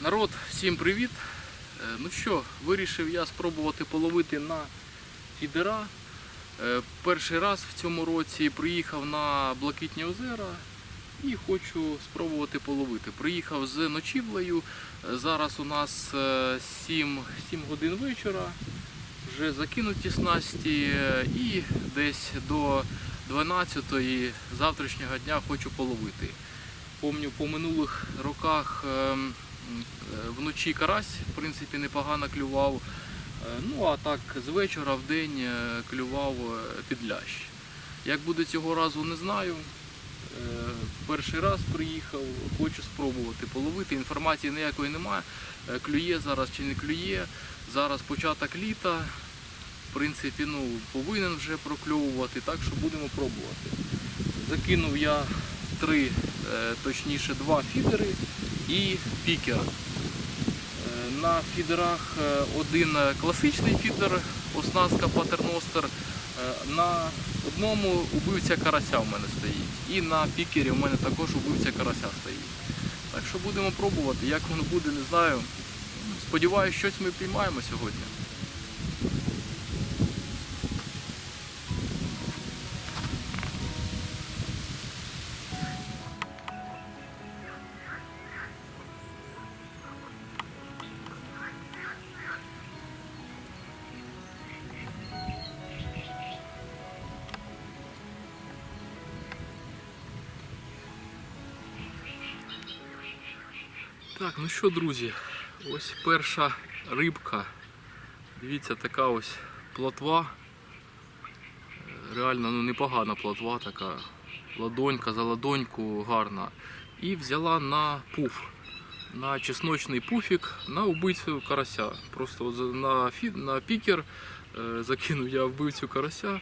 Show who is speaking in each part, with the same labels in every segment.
Speaker 1: Народ, всім привіт! Е, Ну що, вирішив я спробувати половити на фідера. Е, Перший раз в цьому році приїхав на Блакитні озера і хочу спробувати половити. Приїхав з ночівлею. Е, Зараз у нас е, 7, 7 годин вечора. Вже закинуті снасті і десь до 12-ї завтрашнього дня хочу половити. Помню, по минулих роках ем, вночі карась, в принципі, непогано клював. Е, Ну а так з вечора в день е, клював е, підлящ. Як буде цього разу, не знаю. Е, Перший раз приїхав, хочу спробувати половити. Інформації ніякої немає. Е, Клює зараз чи не клює. Зараз початок літа. В принципі, ну, повинен вже прокльовувати, так що будемо пробувати. Закинув я три, е, точніше два фідери і пікер. Е, На фідерах е, один класичний фідер, оснастка патерностер. Е, На одному убивця карася в мене стоїть. І на пікері в мене також убивця карася стоїть. Так що будемо пробувати. Як воно буде, не знаю. Сподіваюсь, щось ми піймаємо сьогодні. Що, друзі, ось перша рибка. Дивіться, така ось плотва. Реально ну, непогана плотва така. Ладонька за ладоньку гарна. І взяла на пуф. На чесночний пуфік на убивцю карася. Просто на, фі, на пікер е, закинув я вбивцю карася.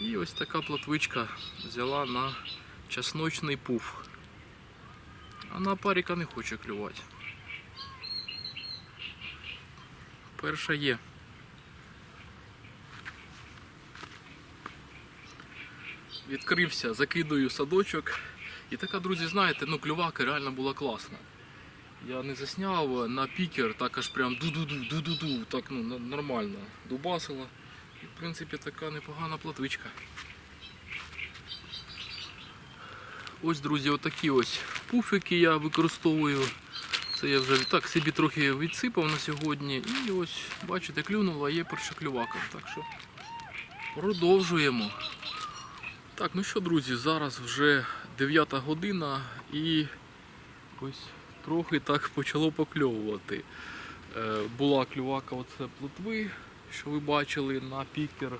Speaker 1: І ось така плотвичка взяла на чесночний пуф. А на паріка не хоче клювати. Перша є. Відкрився, закидую садочок. І така, друзі, знаєте, ну клювака реально була класна. Я не засняв на пікер, так аж прям ду-ду-ду, ду-ду-ду, так ну нормально. Дубасила. І в принципі така непогана платвичка. Ось, друзі, отакі ось пуфики я використовую. Це я вже так собі трохи відсипав на сьогодні. І ось, бачите, клюнула, є перша клювака. Так що продовжуємо. Так, ну що, друзі, зараз вже 9 година і ось трохи так почало покльовувати. Е, була клювака оце плотви, що ви бачили на пікер.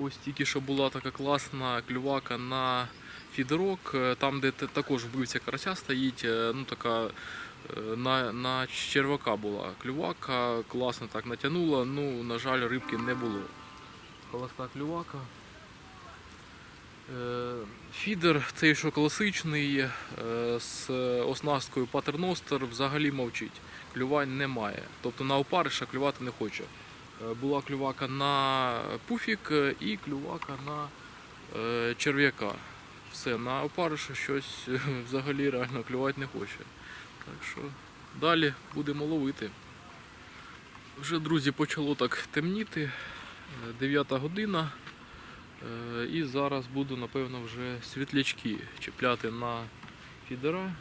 Speaker 1: Ось тільки що була така класна клювака на фідерок, е, там, де також вбивця карася стоїть, е, ну така на, на червака була клювака, класно так натягнула, ну, на жаль, рибки не було. Холоста клювака. Е, Фідер цей, що класичний, е, з оснасткою патерностер взагалі мовчить. Клювань немає. Тобто на опариша клювати не хоче. Е, Була клювака на пуфік е, і клювака на е, черв'яка. Все, на опариша щось е, взагалі реально клювати не хоче. Так що далі будемо ловити. Вже, друзі, почало так темніти. 9 година. Е, І зараз буду, напевно, вже світлячки чіпляти на фідера.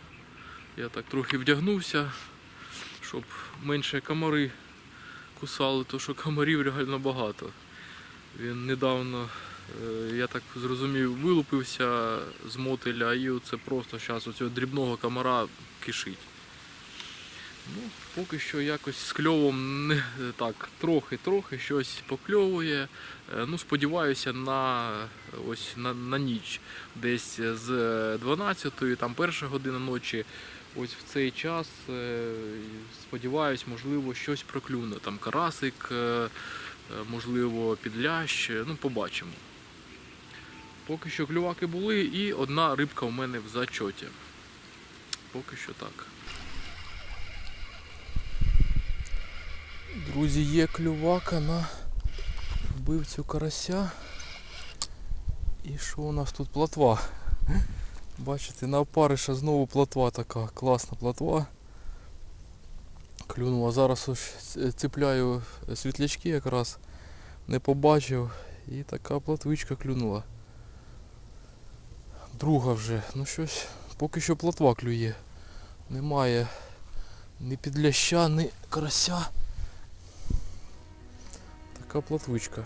Speaker 1: Я так трохи вдягнувся, щоб менше комари кусали, тому що комарів реально багато. Він недавно, е, я так зрозумів, вилупився з мотиля і це просто зараз оцього дрібного комара кишить. Ну, поки що якось з кльовом не так, трохи-трохи щось покльовує. Е, Ну, сподіваюся, на ось на, на ніч, десь з 12-ї, там перша година ночі, ось в цей час. е, Сподіваюсь, можливо, щось проклюне. Там карасик, е, е, можливо, підлящ. Ну, побачимо. Поки що клюваки були і одна рибка у мене в зачоті. Поки що так. Друзі, є клювака на вбивцю карася. І що у нас тут плотва? Бачите, на опариша знову плотва така, класна плотва. Клюнула. Зараз ось ц- цепляю світлячки якраз. Не побачив. І така платвичка клюнула. Друга вже. Ну щось. Поки що платва клює. Немає ні підляща, ні карася. Така платвичка.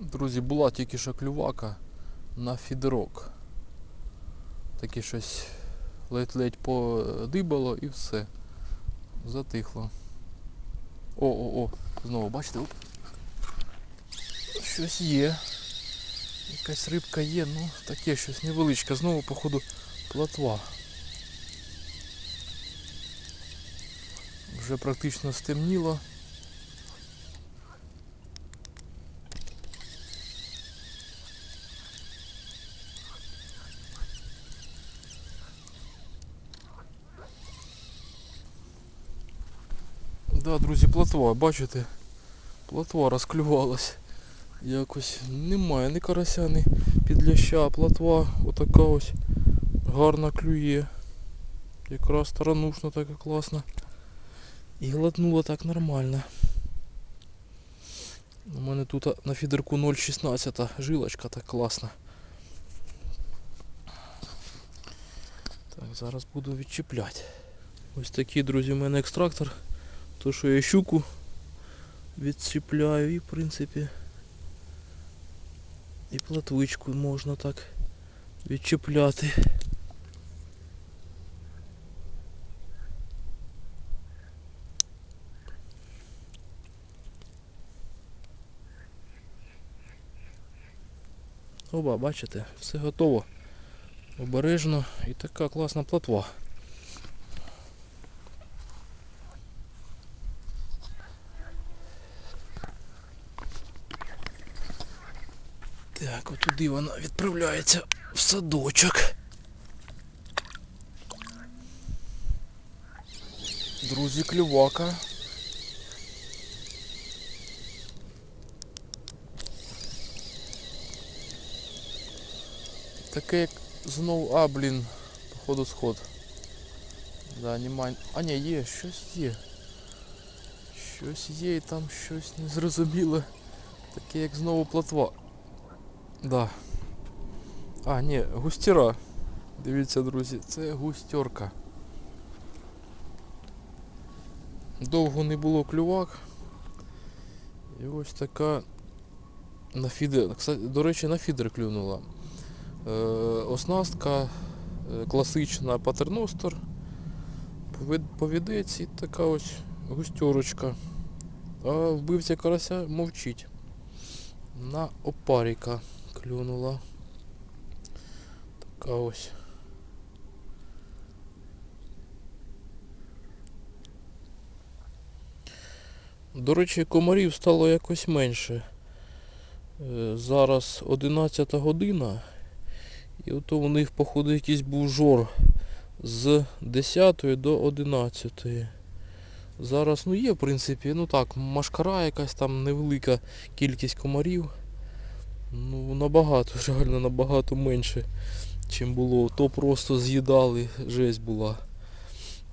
Speaker 1: Друзі, була тільки що клювака на фідерок. Таке щось ледь-ледь подибало і все. Затихло. О-о-о, знову бачите? Щось є. Якась рибка є, ну таке щось невеличке. Знову, походу, платва. Вже практично стемніло. Да, друзі, плотва, бачите? Плотва розклювалась. Якось немає ні карася, ні підляща, а плотва отака ось гарно клює. Якраз таранушна така класна. І глотнула так нормально. У мене тут на фідерку 0,16 жилочка так класна. Так, зараз буду відчіпляти. Ось такий, друзі, у мене екстрактор. То, що я щуку відчіпляю і в принципі і платвичку можна так відчіпляти. Оба, бачите, все готово. Обережно і така класна платва. Так, отуди вона відправляється в садочок. Друзі, клювака. Таке як знов, а, блін, походу сход. Да, нема. А ні, є, щось є. Щось є і там щось незрозуміле. Таке як знову плотва. Да. А, ні, густіра. Дивіться, друзі, це густерка. Довго не було клювак. І ось така на фідер. Кстати, до речі, на фідер клюнула. Е, оснастка е, класична патерностер. Повід- Повідець і така ось густерочка. А вбивця карася мовчить. На опаріка клюнула. Така ось. До речі, комарів стало якось менше. Е, Зараз 11 година. І ото у них, походу, якийсь був жор з 10 до 11. Зараз ну є, в принципі, ну так, машкара якась там невелика кількість комарів. Ну, набагато, реально набагато менше, чим було. То просто з'їдали, жесть була.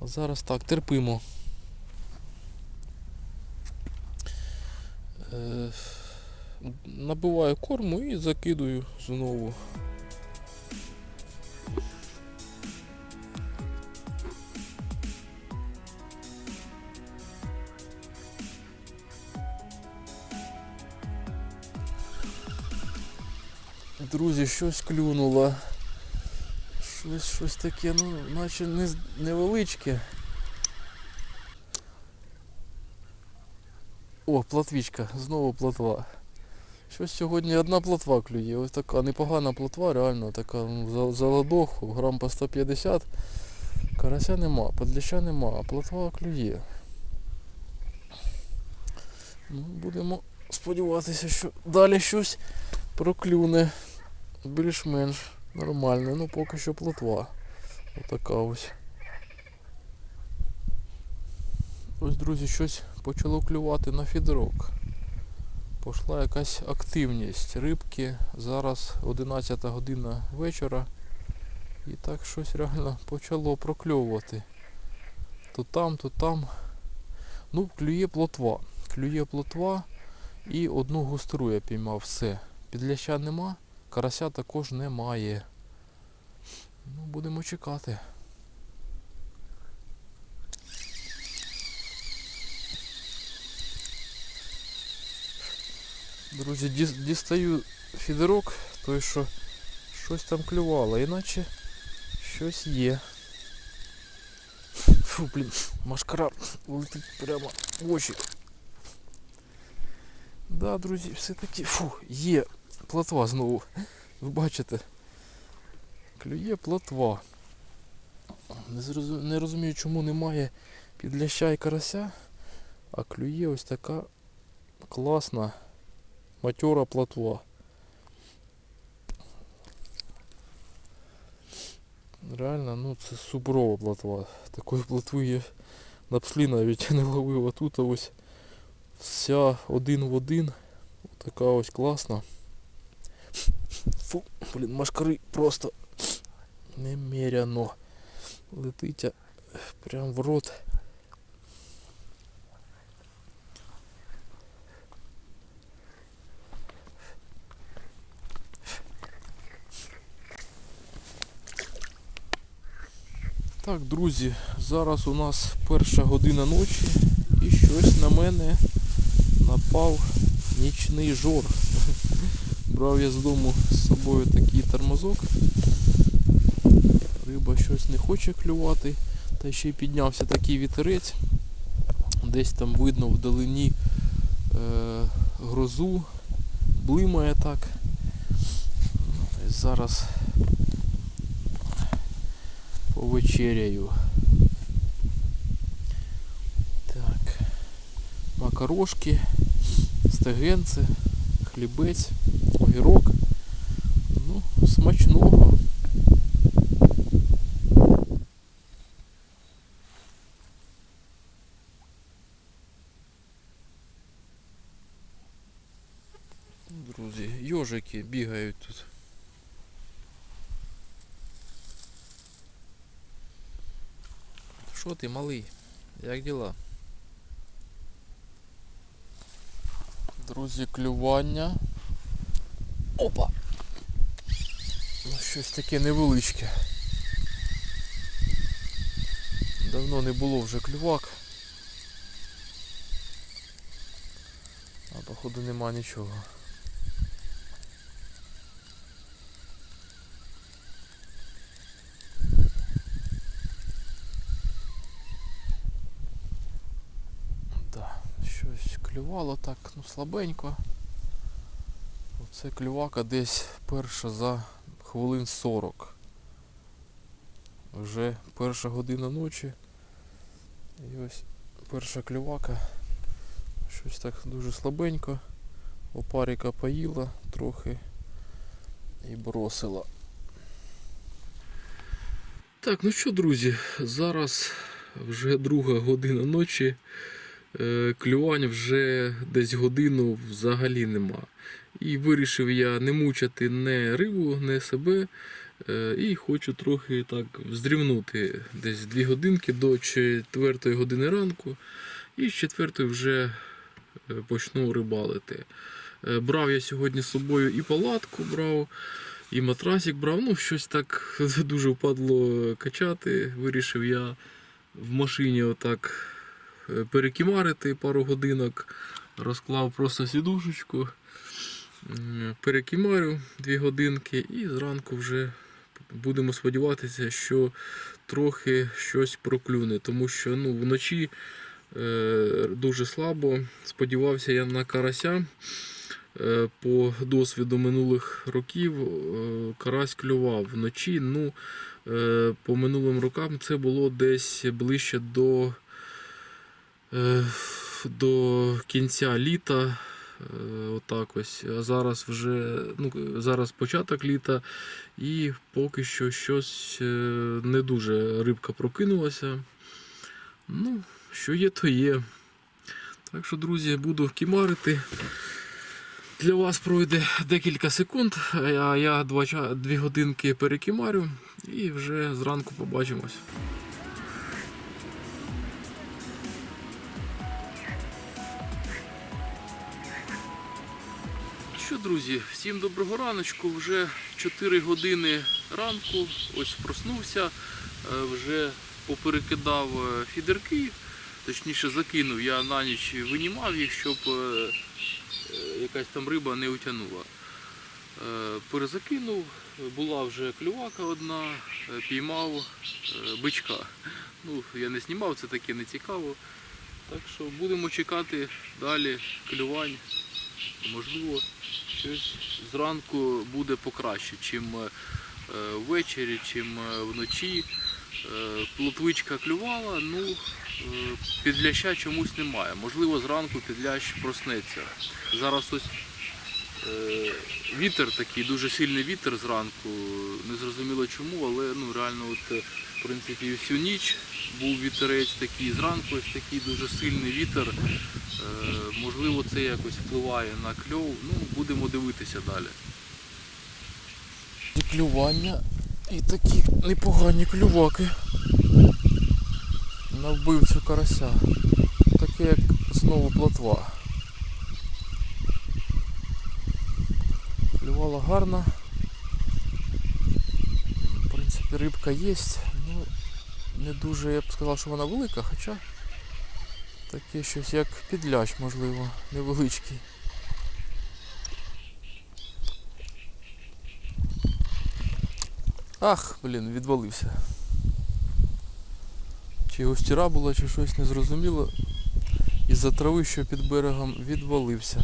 Speaker 1: А зараз так, терпимо. Е, набиваю корму і закидую знову. Друзі, щось клюнуло. Щось, щось таке, ну, наче не, невеличке. О, платвічка, знову платва. Щось сьогодні одна платва клює. Ось така непогана платва, реально така ну, за, за ладох, грам по 150. Карася нема, подліща нема, а платва клює. Ну, будемо сподіватися, що далі щось проклюне більш-менш нормально. Ну поки що плотва. Отака ось. Ось, друзі, щось почало клювати на фідерок. Пішла якась активність рибки. Зараз 11 година вечора. І так щось реально почало прокльовувати. То там, то там. Ну, клює плотва. Клює плотва і одну гостру я піймав. Все. Підляща нема, карася також немає. Ну, будемо чекати. Друзі, діс- дістаю фідерок, той що щось там клювало, іначе щось є. Фу, блін, машкара летить прямо в очі. Да, друзі, все-таки фу, є Плотва знову. Ви бачите? Клює плотва. Не, розумію, чому немає підляща і карася, а клює ось така класна матьора плотва. Реально, ну це суперова плотва. Такої плотви я на пслі навіть не ловив, а тут ось вся один в один. Така ось класна. Фу, блін, машкари просто немеряно. Летить прям в рот. Так, друзі, зараз у нас перша година ночі і щось на мене напав нічний жор. Брав я з дому з собою такий тормозок. Риба щось не хоче клювати. Та ще й піднявся такий вітерець. Десь там видно вдалині е, грозу, блимає так. Зараз повечеряю. Так. Макарошки, стегенце, хлібець, огірок. Ну, смачного. Друзі, йожики бігають тут. Що ти, малий? Як діла? Друзі, клювання. Опа! Ну, щось таке невеличке. Давно не було вже клювак. А походу нема нічого. Щось клювало так, ну слабенько. Оце клювака десь перша за хвилин 40. Вже перша година ночі. І ось перша клювака. Щось так дуже слабенько. Опаріка поїла трохи і бросила. Так, ну що, друзі, зараз вже друга година ночі. Е, Клювань вже десь годину взагалі нема. І вирішив я не мучити не рибу, не себе. е, І хочу трохи так вздрівнути десь 2 годинки до 4 години ранку. І з 4 вже е, почну рибалити. Брав я сьогодні з собою і палатку брав, і матрасик брав. Ну, щось так дуже впадло качати. Вирішив я в машині отак перекімарити пару годинок. Розклав просто сідушечку, перекімарю 2 годинки і зранку вже будемо сподіватися, що трохи щось проклюне, тому що ну, вночі е, дуже слабо. Сподівався я на карася. Е, По досвіду минулих років е, карась клював вночі. Ну, е, по минулим рокам це було десь ближче до, е, до кінця літа. Е, Отак ось. А зараз вже ну, зараз початок літа, і поки що щось е, не дуже рибка прокинулася. Ну, що є, то є. Так що, друзі, буду кімарити. Для вас пройде декілька секунд, а я 2 годинки перекімарю і вже зранку побачимось. Друзі, всім доброго раночку. Вже 4 години ранку. Ось проснувся, е, вже поперекидав е, фідерки, точніше закинув. Я на ніч винімав їх, щоб е, якась там риба не утягнула. Перезакинув, була вже клювака одна, піймав бичка. Ну, я не знімав, це таке не цікаво. Так що будемо чекати далі клювань. Можливо, щось зранку буде покраще, чим е, ввечері, чим е, вночі. Е, Плотвичка клювала, ну підляща чомусь немає. Можливо, зранку підлящ проснеться. Зараз ось вітер такий, дуже сильний вітер зранку. Не зрозуміло чому, але ну реально, от, в принципі, всю ніч був вітерець такий, зранку ось такий дуже сильний вітер. Е, Можливо, це якось впливає на кльов. Ну, будемо дивитися далі. Клювання і такі непогані клюваки на вбивцю карася. Таке як знову плотва. Клювала гарно. В принципі, рибка є. Не дуже, я б сказав, що вона велика, хоча таке щось як підлящ, можливо, невеличкий. Ах, блін, відвалився. Чи густіра була, чи щось незрозуміло. Із-за трави, що під берегом відвалився.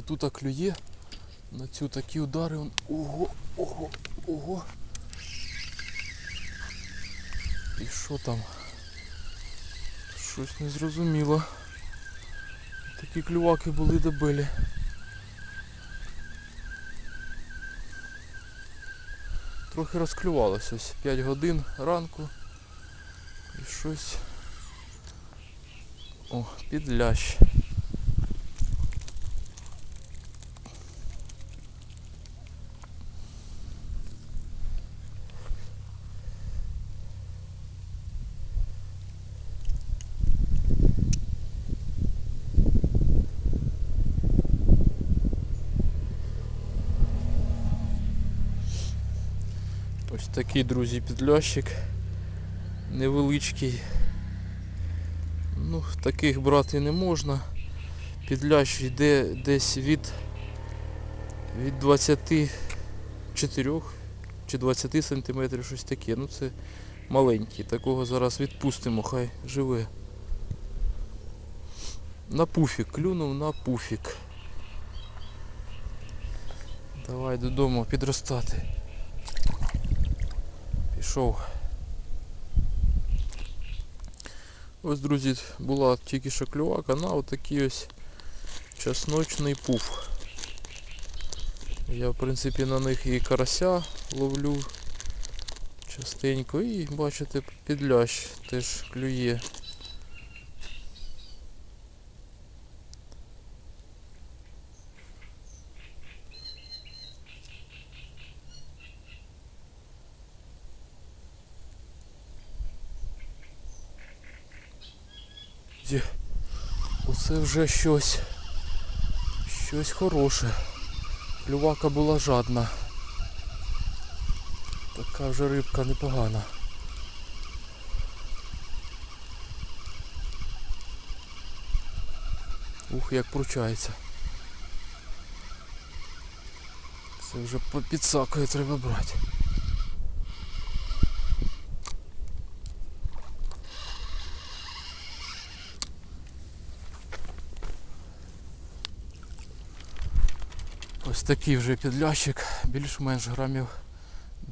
Speaker 1: Друзі, тут клює. На цю такі удари. Ого, ого, ого. І що там? Щось не зрозуміло. Такі клюваки були дебелі. Трохи розклювалося ось 5 годин ранку. І щось. О, підлящ. Ось такий, друзі, підлящик. Невеличкий. Ну, таких брати не можна. Підлящ йде десь від, від 24 чи 20 сантиметрів, щось таке. Ну це маленький. Такого зараз відпустимо, хай живе. На пуфік, клюнув на пуфік. Давай додому підростати. Пішов. Ось, друзі, була тільки що клювака на отакий ось чесночний пуф. Я в принципі на них і карася ловлю частенько і бачите підлящ теж клює. Є. Оце вже щось. Щось хороше. Клювака була жадна. Така вже рибка непогана. Ух, як пручається. Це вже по підсакою треба брати. Ось такий вже підлящик, більш-менш грамів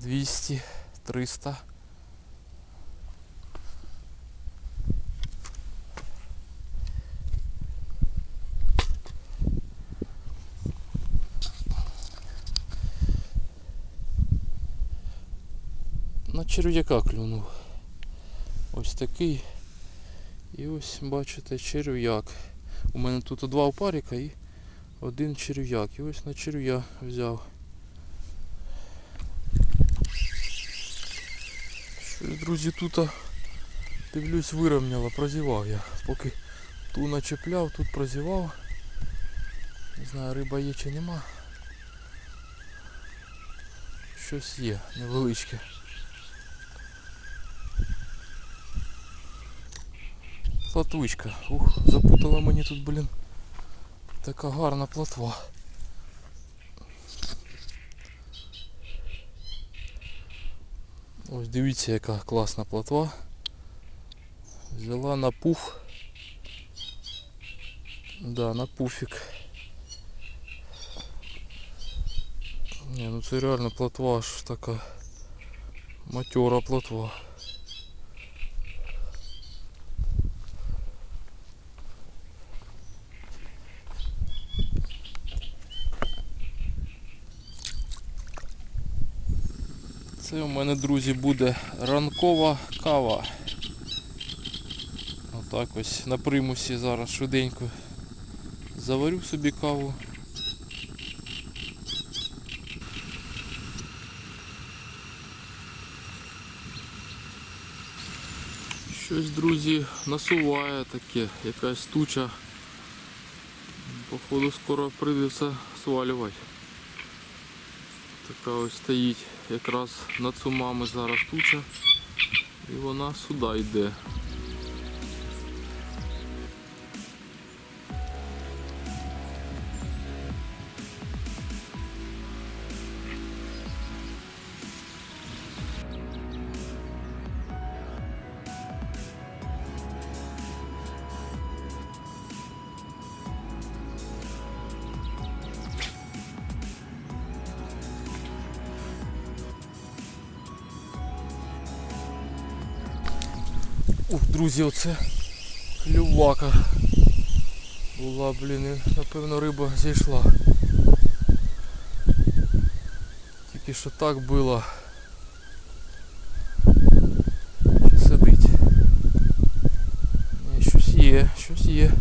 Speaker 1: 200-300. На черв'яка клюнув. Ось такий. І ось бачите черв'як. У мене тут два опарика і один черв'як. І ось на черв'я взяв. Щось, друзі, тут дивлюсь вирівняло, прозівав я. Поки ту начепляв, тут прозівав. Не знаю, риба є чи нема. Щось є невеличке. Платвичка. Ух, запутала мені тут, блін. Така гарна плотва. Ось дивіться, яка класна плотва. Взяла на пуф. Да, на пуфік. Ні, ну це реально плотва аж така матьора плотва. Це у мене, друзі, буде ранкова кава. Отак ось на примусі зараз швиденько заварю собі каву. Щось, друзі, насуває таке, якась туча. Походу скоро прийдеться свалювати. Така ось стоїть якраз над сумами зараз туча. І вона сюди йде. Друзі, оце клювака. Була, блін, і, напевно риба зійшла. Тільки що так було. Сидить. Ні, щось є, щось є.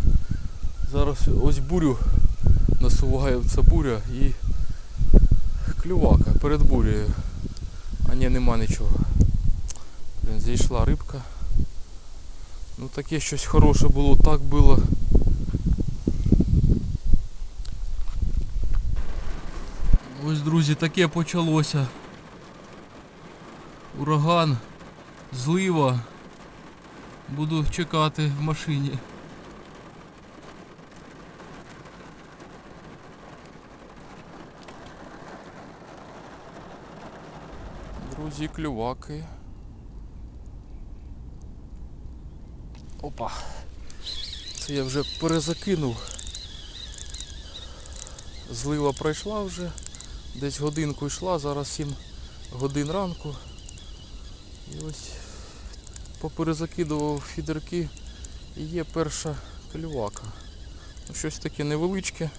Speaker 1: Зараз ось бурю насуває ця буря і клювака перед бурею. А ні, нема нічого. Блін, зійшла рибка. Ну таке щось хороше було, так було. Ось, друзі, таке почалося. Ураган, злива. Буду чекати в машині. Друзі, клюваки. Опа. Це я вже перезакинув. Злива пройшла вже. Десь годинку йшла, зараз 7 годин ранку. І ось поперезакидував фідерки і є перша клювака. Ну, щось таке невеличке,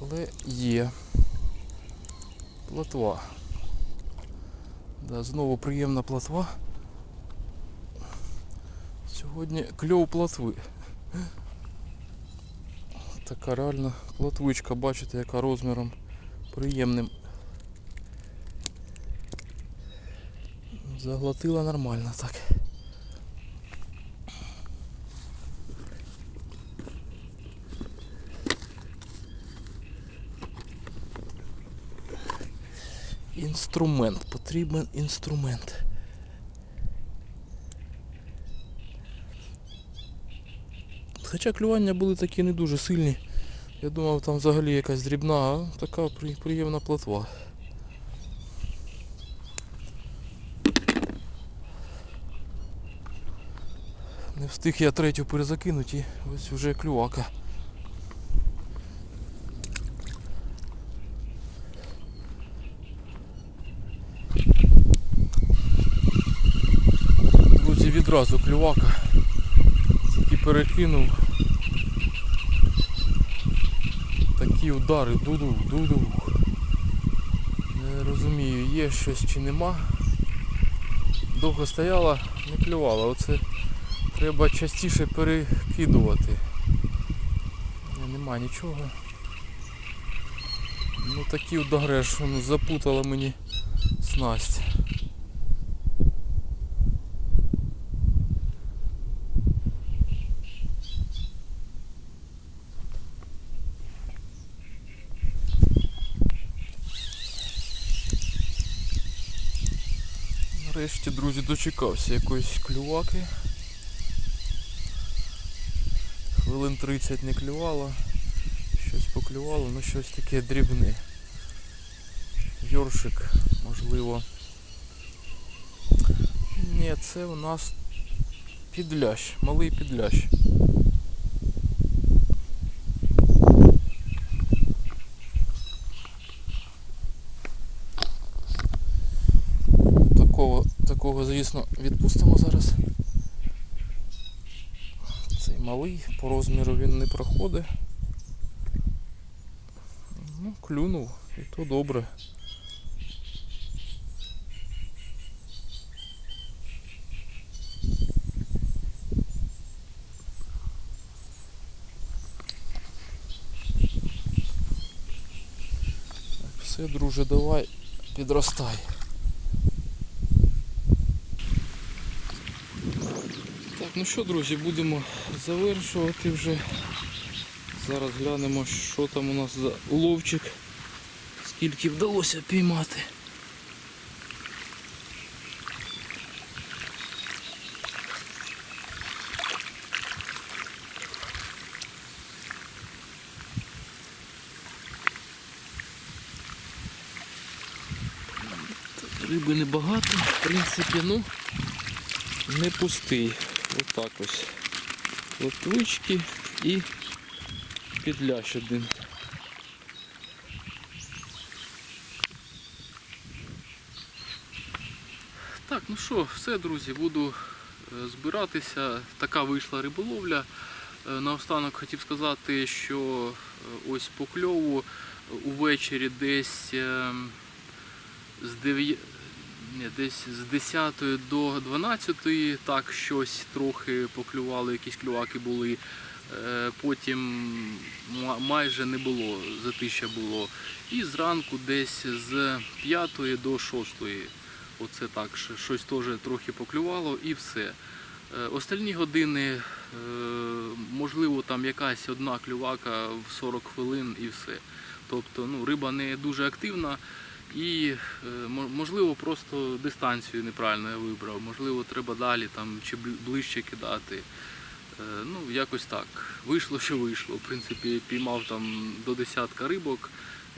Speaker 1: але є. Плотва. Да, знову приємна плотва. Сьогодні кльов плотви. Така реальна плотвичка, бачите, яка розміром приємним. Заглотила нормально так. Інструмент, потрібен інструмент. Хоча клювання були такі не дуже сильні. Я думав, там взагалі якась дрібна, а така приємна плотва. Не встиг я третю перезакинути ось вже клювака. Друзі, відразу клювака. Перекинув. Такі удари, дуду, дуду. Не розумію, є щось чи нема. Довго стояла, не клювала. Оце треба частіше перекидувати. Нема нічого. Ну такі удари, аж воно запутала мені снасть. Нарешті, друзі, дочекався якоїсь клюваки. Хвилин 30 не клювало. Щось поклювало, ну щось таке дрібне. Йоршик, можливо. Ні, це у нас підлящ, малий підлящ. Такого, такого, звісно, відпустимо зараз. Цей малий, по розміру він не проходить. Ну, клюнув, і то добре. Все, друже, давай, підростай. Ну що, друзі, будемо завершувати вже. Зараз глянемо, що там у нас за уловчик. Скільки вдалося піймати. Риби небагато, в принципі, ну не пустий. Отак ось. Лотвички і підлящ один. Так, ну що, все, друзі, буду е, збиратися. Така вийшла риболовля. Е, Наостанок хотів сказати, що е, ось по кльову увечері десь е, з 9, ні, десь з 10 до 12 так щось трохи поклювало, якісь клюваки були. Е, Потім майже не було, затища було. І зранку десь з 5 до 6. Оце так, щось теж трохи поклювало і все. Е, Остальні години, е, можливо, там якась одна клювака в 40 хвилин і все. Тобто ну, риба не дуже активна і е, можливо просто дистанцію неправильно я вибрав. Можливо, треба далі там чи ближче кидати. Е, Ну, якось так. Вийшло, що вийшло. В принципі, піймав там до десятка рибок,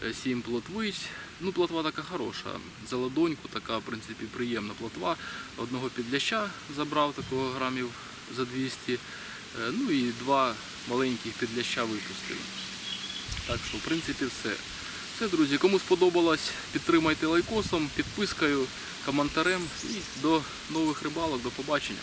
Speaker 1: е, сім плотвиць. Ну, плотва така хороша. За ладоньку така, в принципі, приємна плотва. Одного підляща забрав такого грамів за 200. Е, Ну і два маленьких підляща випустив. Так що, в принципі, все. Все, друзі, кому сподобалось, підтримайте лайкосом, підпискою, коментарем і до нових рибалок, до побачення.